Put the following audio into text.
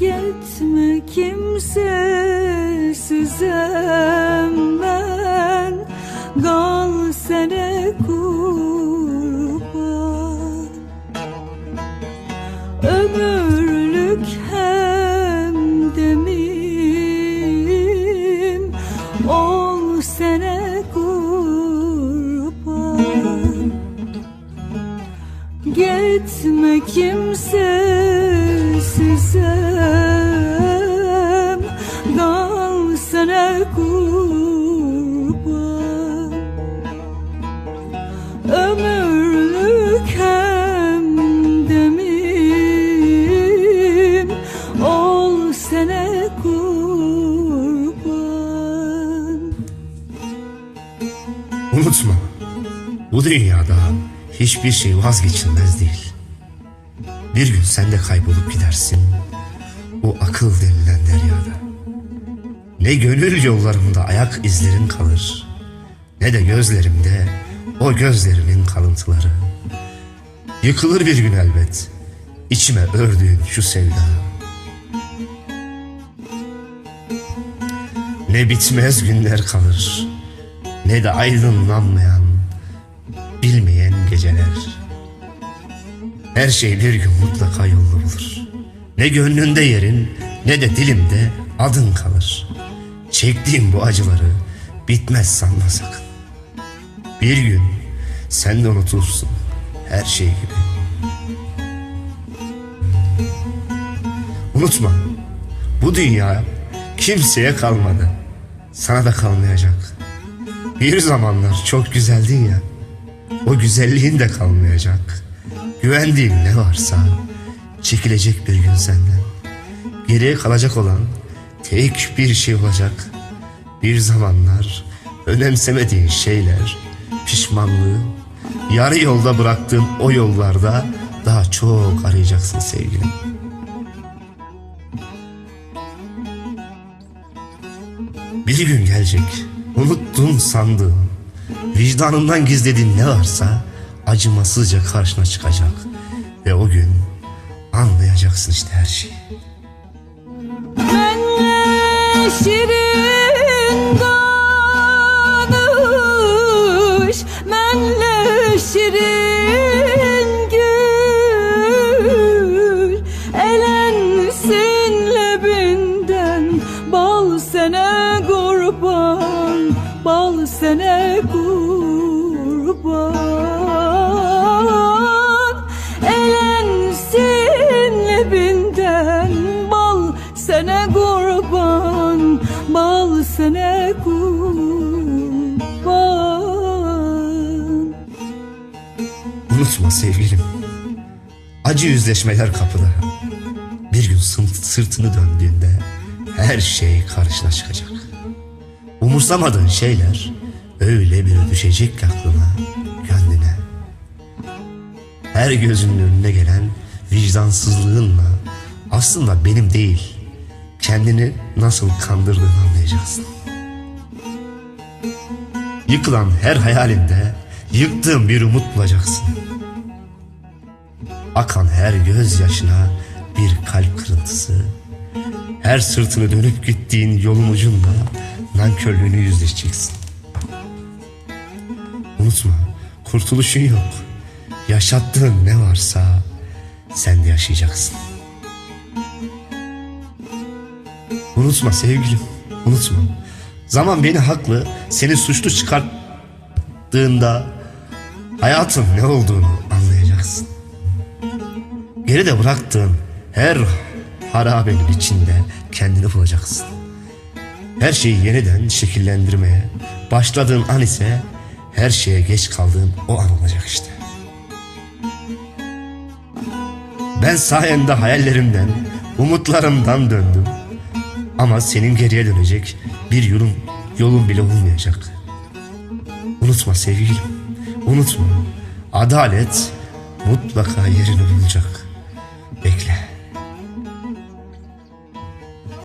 Gitme kimsesizem ben. Kal sene kurban. Ömürlük hem demim Ol sene kurban. Gitme kimsesizem Kal sana kurban Ömürlük hem demim Ol sana kurban Unutma, bu dünyada hiçbir şey vazgeçilmez değil. Bir gün sen de kaybolup gidersin, o akıl denilen deryada. Ne gönül yollarımda ayak izlerin kalır, ne de gözlerimde o gözlerinin kalıntıları. Yıkılır bir gün elbet, içime ördüğün şu sevda. Ne bitmez günler kalır, ne de aydınlanmayan, bilmeyen geceler. Her şey bir gün mutlaka yolunu bulur. Ne gönlünde yerin, ne de dilimde adın kalır. Çektiğim bu acıları bitmez sanma sakın. Bir gün sen de unutursun her şey gibi. Unutma, bu dünya kimseye kalmadı. Sana da kalmayacak. Bir zamanlar çok güzeldin ya. O güzelliğin de kalmayacak. Güvendiğin ne varsa çekilecek bir gün senden. Geriye kalacak olan tek bir şey olacak. Bir zamanlar önemsemediğin şeyler, pişmanlığı, yarı yolda bıraktığın o yollarda daha çok arayacaksın sevgilim. Bir gün gelecek, unuttun sandığın, vicdanından gizlediğin ne varsa acımasızca karşına çıkacak. Ve o gün anlayacaksın işte her şeyi. Benle şirin danış Benle şirin Unutma sevgilim. Acı yüzleşmeler kapıda. Bir gün sırt- sırtını döndüğünde her şey karşına çıkacak. Umursamadığın şeyler öyle bir düşecek aklına, gönlüne. Her gözünün önüne gelen vicdansızlığınla aslında benim değil, kendini nasıl kandırdığını anlayacaksın. Yıkılan her hayalinde yıktığın bir umut bulacaksın. Akan her gözyaşına bir kalp kırıntısı, her sırtını dönüp gittiğin yolun ucunda nankörlüğünü yüzleşeceksin. Unutma, kurtuluşun yok. Yaşattığın ne varsa sen de yaşayacaksın. Unutma sevgilim, unutma. Zaman beni haklı, seni suçlu çıkarttığında hayatın ne olduğunu. Geride bıraktığın her harabenin içinde kendini bulacaksın. Her şeyi yeniden şekillendirmeye başladığın an ise her şeye geç kaldığın o an olacak işte. Ben sayende hayallerimden, umutlarımdan döndüm. Ama senin geriye dönecek bir yolun, yolun bile olmayacak. Unutma sevgilim, unutma. Adalet mutlaka yerini bulacak. Bekle.